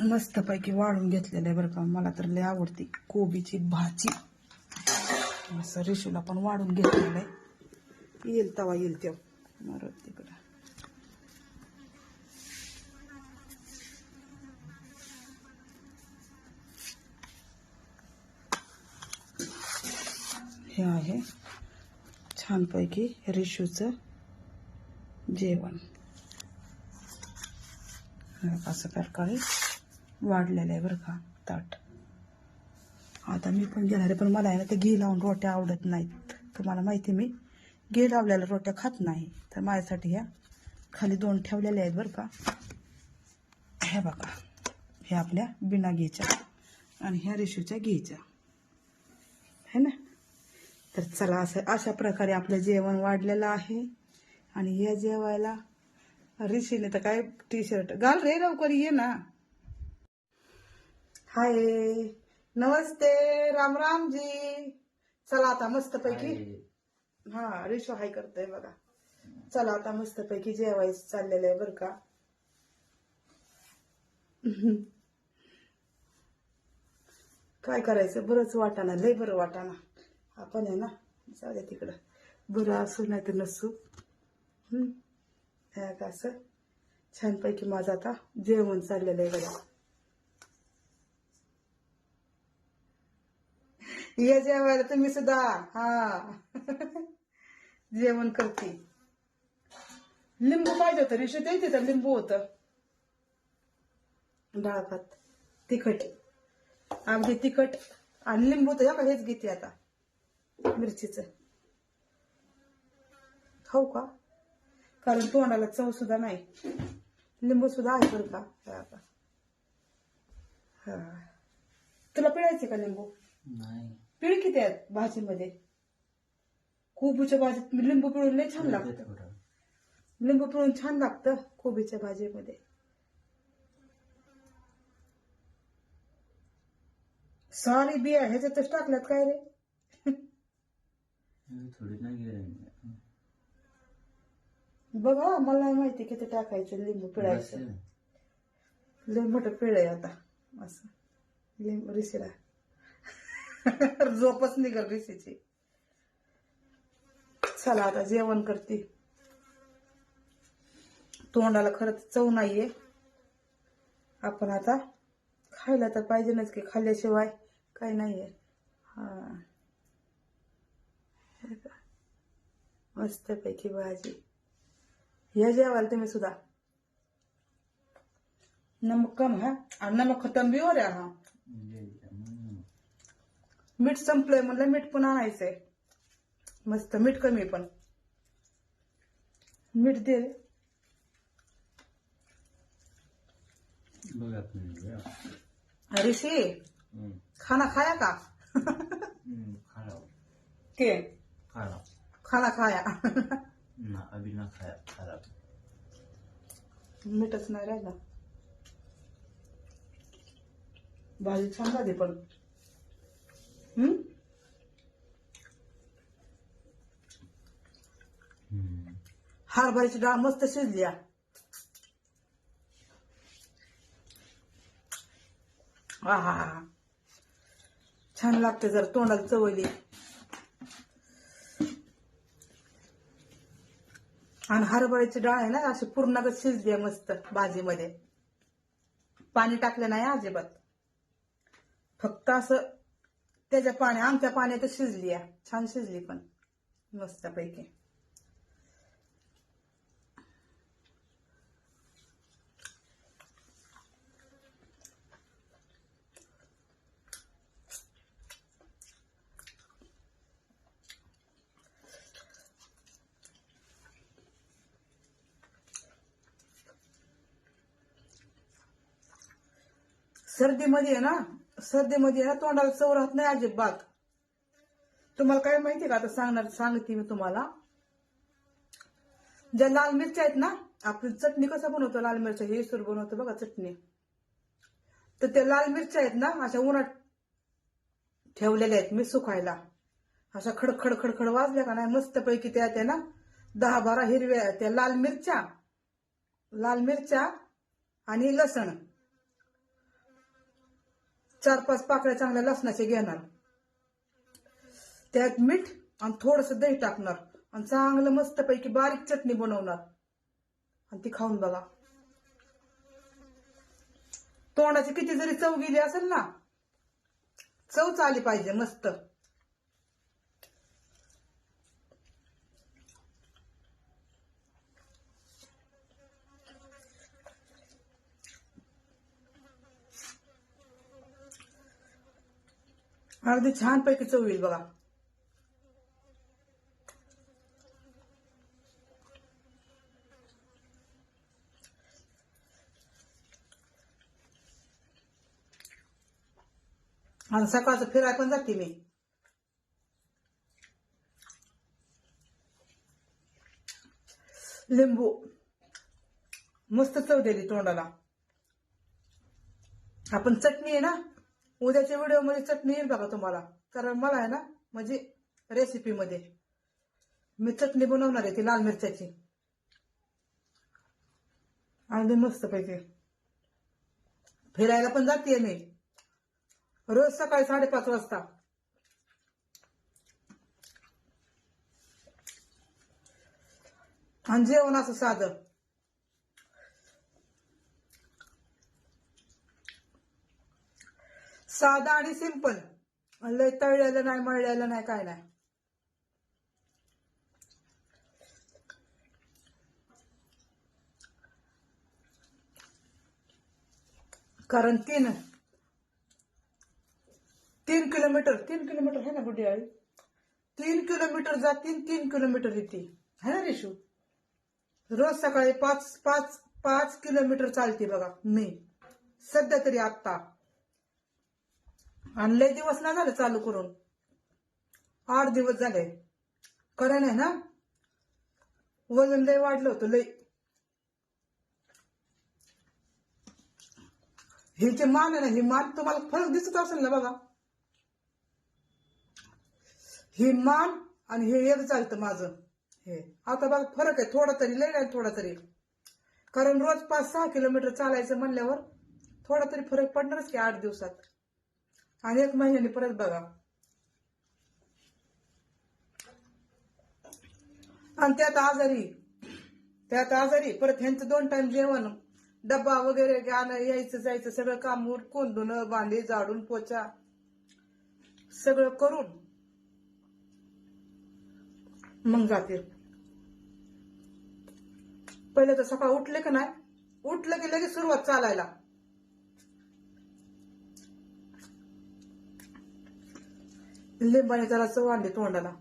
मस्तपैकी वाढून घेतलेलं आहे बरं का. मला तर लय आवडते कोबीची भाजी. असं रिशूला पण वाढून घेतलेलं आहे. येईल तवा येईल तेव्हा. मरत तिकडं. हे आहे छानपैकी रिशूचं जेवण. असं प्रकारे वाढलेलं आहे बरं का ताट. आता मी पण घेणार आहे पण मला आहे ना ते घी लावून रोट्या आवडत नाहीत. तुम्हाला माहिती मी घी लावलेल्या रोट्या खात नाही. तर माझ्यासाठी ह्या खाली दोन ठेवलेल्या आहेत बरं का. ह्या बघा हे आपल्या बिना घीच्या आणि ह्या रेशूच्या घीच्या. है ना? तर चला असं अशा प्रकारे आपलं जेवण वाढलेलं आहे. आणि या जेवायला ऋषीने तर काय टी शर्ट घाल रे लवकर ये ना. हाय. नमस्ते राम राम जी चला आता मस्त पैकी हा रिशो हाय करतोय बघा. चला आता मस्त पैकी जेवायचं चाललेलं आहे बरं का. काय करायचं? बरंच वाटाणा लय बरं वाटाणा. आपण आहे ना जाऊ द्या तिकडं. बरं असू नाही तर नसू असं. छानपैकी माझं आता जेवण चाललेलं आहे बघा. या जेवायला तुम्ही सुद्धा हा. जेवण करते. लिंबू पाहिजे होतं रिशू द्यायचे तर लिंबू होतं. डाळ भात तिखट. अगदी तिखट. आणि लिंबू तर का हेच घेते आता मिरचीचं. खाऊ का? कारण तोंडाला चव सुद्धा नाही. लिंबू सुद्धा आहे बरं का? हे आता. हा. तुला पिळायचे का लिंबू? नाही. पिळ किती आहेत भाजीमध्ये. कोबीच्या भाजीत लिंबू पिळून लय छान लागतं. लिंबू पिळून छान लागतं कोबीच्या भाजीमध्ये. सारी बिया ह्याच्यातच टाकल्यात काय रे? थोडी नाही गेले बघा मला माहिती किती टाकायचं लिंबू पिळायचं. मोठं पिळ आहे आता असं. लिंबू रिसीला. झोपच निघल रिसीची चला आता जेवण करते. तोंडाला खरंच चव नाहीये. आपण आता खायला तर पाहिजे नाच की खाल्ल्याशिवाय काही नाहीये. हा. का? मस्तपैकी भाजी. या जेवायला तुम्ही सुद्धा. नमक कम हा? नमक खतम भी हो रहा हा? मीठ संपलंय म्हणलं मीठ पण आणायचंय. मस्त मीठ कमी पण. मीठ दे. ऋषि खाना खाया का? के? खाना खाया. ना अभी ना खाया खाया. मीठच नाही राहिला. भाजी छान झाली पण. हम्म. हरभऱ्याची डाळ मस्त शिजली हा. छान लागते जर तोंडाला चवली आणि हरभऱ्याची डाळ आहे ना अशी पूर्णगत शिजली आहे मस्त भाजीमध्ये. पाणी टाकलं नाही अजिबात. फक्त असं त्याच्या पाणी आमच्या पाण्यात शिजली आहे. छान शिजली पण. मस्तपैकी. सर्दीमध्ये आहे ना सर्दीमध्ये ना तोंडाला चव राहत नाही अजिबात. तुम्हाला काय माहिती का? आता सांगणार सांगते मी तुम्हाला. ज्या लाल मिरच्या आहेत ना आपण चटणी कसं बनवतो? लाल मिरच्या हे सुरू बनवतो बघा चटणी. तर त्या लाल मिरच्या आहेत ना अशा उन्हात ठेवलेल्या आहेत मी सुकायला अशा खडखड खडखड वाजल्या का नाही मस्त पैकी त्या त्या ना दहा बारा हिरव्या त्या लाल मिरच्या लाल मिरच्या आणि लसण. चार पाच पाकळ्या चांगल्या लसणाचे घेणार. त्यात मीठ आणि थोडस दही टाकणार आणि चांगलं मस्तपैकी बारीक चटणी बनवणार. आणि ती खाऊन बघा. तोंडाची किती जरी चव गेली असेल ना चव चाली पाहिजे मस्त. अगदी छान पैकी चव येईल बघा. आणि सकाळचं फिराय पण जाते मी. लिंबू. मस्त चव दिली तोंडाला. आपण चटणी आहे ना उद्याच्या व्हिडिओमध्ये चटणी येईल बघा तुम्हाला. कारण मला आहे ना म्हणजे रेसिपी मध्ये. मी चटणी बनवणार आहे ती लाल मिरच्याची. आणि मस्त पैकी. फिरायला पण जाते मी. रोज सकाळी साडेपाच वाजता. आणि जेवण असं साधं. साधा आणि सिंपल. लय तळलेलं नाही मळलेलं नाही काय नाही. कारण तीन. तीन किलोमीटर तीन किलोमीटर है ना गुड्डी आई? तीन किलोमीटर जातीन तीन किलोमीटर येते. है ना रेशू? रोज सकाळी पाच पाच पाच किलोमीटर चालते बघा मी. सध्या तरी आत्ता. आणि लय दिवस नाही झालं चालू करून. आठ दिवस झाले. खरं नाही ना? वजन लय वाढलं होतं लय. हे जे मान आहे ना ही मान तुम्हाला फरक दिसत असेल ना बघा. ही मान आणि हे एक चालतं माझं. हे आता बघा फरक आहे थोडा तरी लय नाही थोडा तरी. कारण रोज पाच सहा किलोमीटर चालायचं म्हणल्यावर थोडा तरी फरक पडणारच की आठ दिवसात. आणि एक महिन्याने परत बघा. आणि त्यात आजारी त्यात आजारी परत ह्यांचं दोन टाइम जेवण डब्बा वगैरे गाणं यायचं जायचं सगळं काम उरकून धुणं बांधे झाडून पोचा सगळं करून मग जाते. पहिले तर सकाळ उठले का नाही? उठलं की लगेच सुरुवात चालायला. लिंबाने जरा चव आणली तोंडाला.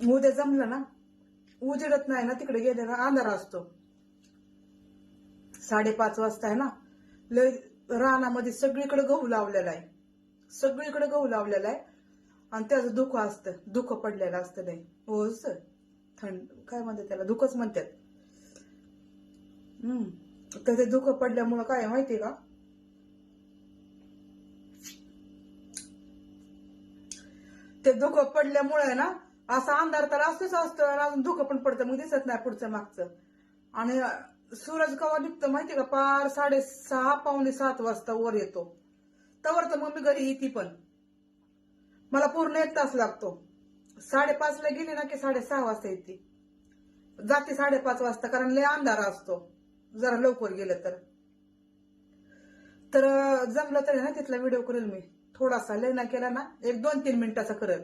उद्या जमलं ना उजेडत नाही ना तिकडे गेले ना अंधार असतो. साडेपाच वाजता आहे ना लय रानामध्ये सगळीकडे गहू लावलेला आहे. सगळीकडे गहू लावलेला आहे. आणि त्याचं दुःख असतं. दुःख पडलेलं असतं नाही हो सर. थंड काय म्हणतात त्याला? दुःखच म्हणतात. हम्म. तर ते दुःख पडल्यामुळं काय माहितीये का? ते दुःख पडल्यामुळे आहे ना असा अंधार तर असतोच असतो अजून दुःख पण पडतं. मग दिसत नाही पुढचं मागचं. आणि सूरज कवा निघतो माहितीये का? पार साडे सहा पावणे सात वाजता वर येतो. तवर तर मग मी घरी येते पण. मला पूर्ण एक तास लागतो. साडेपाच ला गेली ना की साडेसहा वाजता येते. जाते साडेपाच वाजता कारण लय अंधारा असतो. जरा लवकर गेलं तर. तर जमलं तरी ना तिथला व्हिडिओ करेल मी. थोडासा लय ना केला ना एक दोन तीन मिनिटाचा करेल.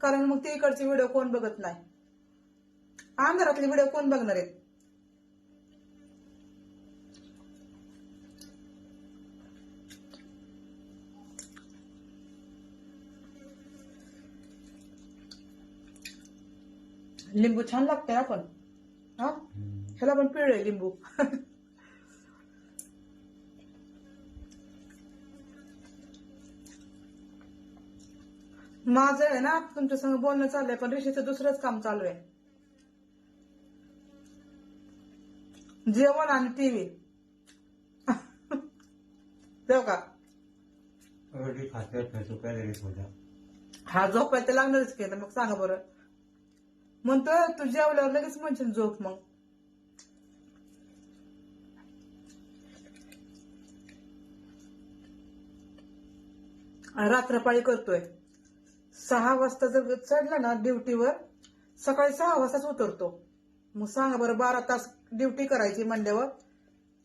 कारण मग ते इकडचे व्हिडिओ कोण बघत नाही. अंधारातले व्हिडिओ कोण बघणार आहेत? लिंबू छान लागतंय आपण हा ह्याला पण पिळलंय लिंबू माझं आहे ना तुमच्या संग बोलणं चाललंय पण ऋषीचं दुसरंच काम चालू आहे जेवण आणि टीव्ही जाऊ का हा झोपायला लागणारच की आता मग सांगा बरं म्हणतो तू जेवल्यावर लगेच म्हणशील झोप मग. रात्रपाळी करतोय. सहा वाजता जर चढला ना ड्युटीवर सकाळी सहा वाजताच उतरतो. मग सांगा बरं बारा तास ड्युटी करायची म्हणल्यावर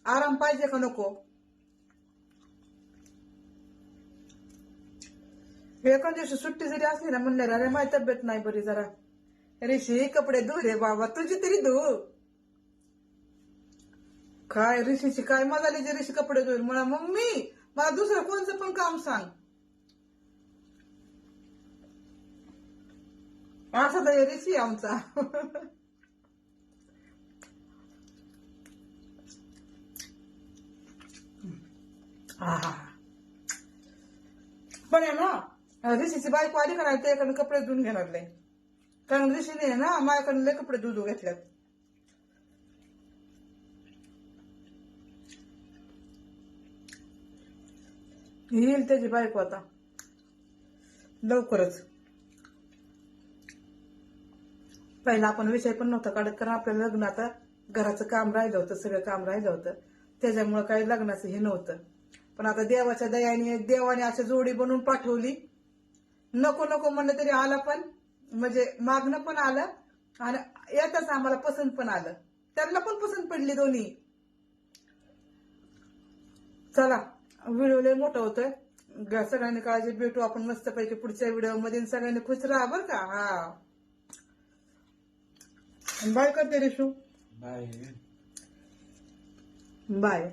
आराम पाहिजे का नको? एका दिवशी सुट्टी जरी असली ना म्हणलं अरे माझी तब्येत नाही बरी जरा. ऋषी कपडे धु रे बाबा तुझी तरी धु. काय ऋषीची काय मजा आली जे ऋषी कपडे धुईल? मला मम्मी मला दुसरं कोणचं पण काम सांग. असा तर ऋषी आमचा. पण आहे ना? ऋषीची बायको आली का नाही? त्याकडे कपडे धुवून घेणार लय. कारण ना माझ्याकडे लय कपडे धुवून घेतल्यात. येईल त्याची बायको आता. लवकरच. पहिला आपण विषय पण नव्हता काढत कारण आपलं लग्न आता घराचं काम राहिलं होतं सगळं काम राहिलं होतं. त्याच्यामुळे काही लग्नाचं हे नव्हतं. पण आता देवाच्या दयाने देवाने अशी जोडी बनवून पाठवली. नको नको म्हणलं तरी आला पण. म्हणजे मागणं पण आलं आणि येतच आम्हाला पसंत पण आलं. त्यांना पण पसंत पडली दोन्ही. चला व्हिडिओ लय मोठा होतोय. सगळ्यांनी काळजी भेटू. आपण मस्तपैकी पुढच्या व्हिडिओमध्ये सगळ्यांनी खुश राहा बर का? हा. बाय करते रिशू. बाय. बाय.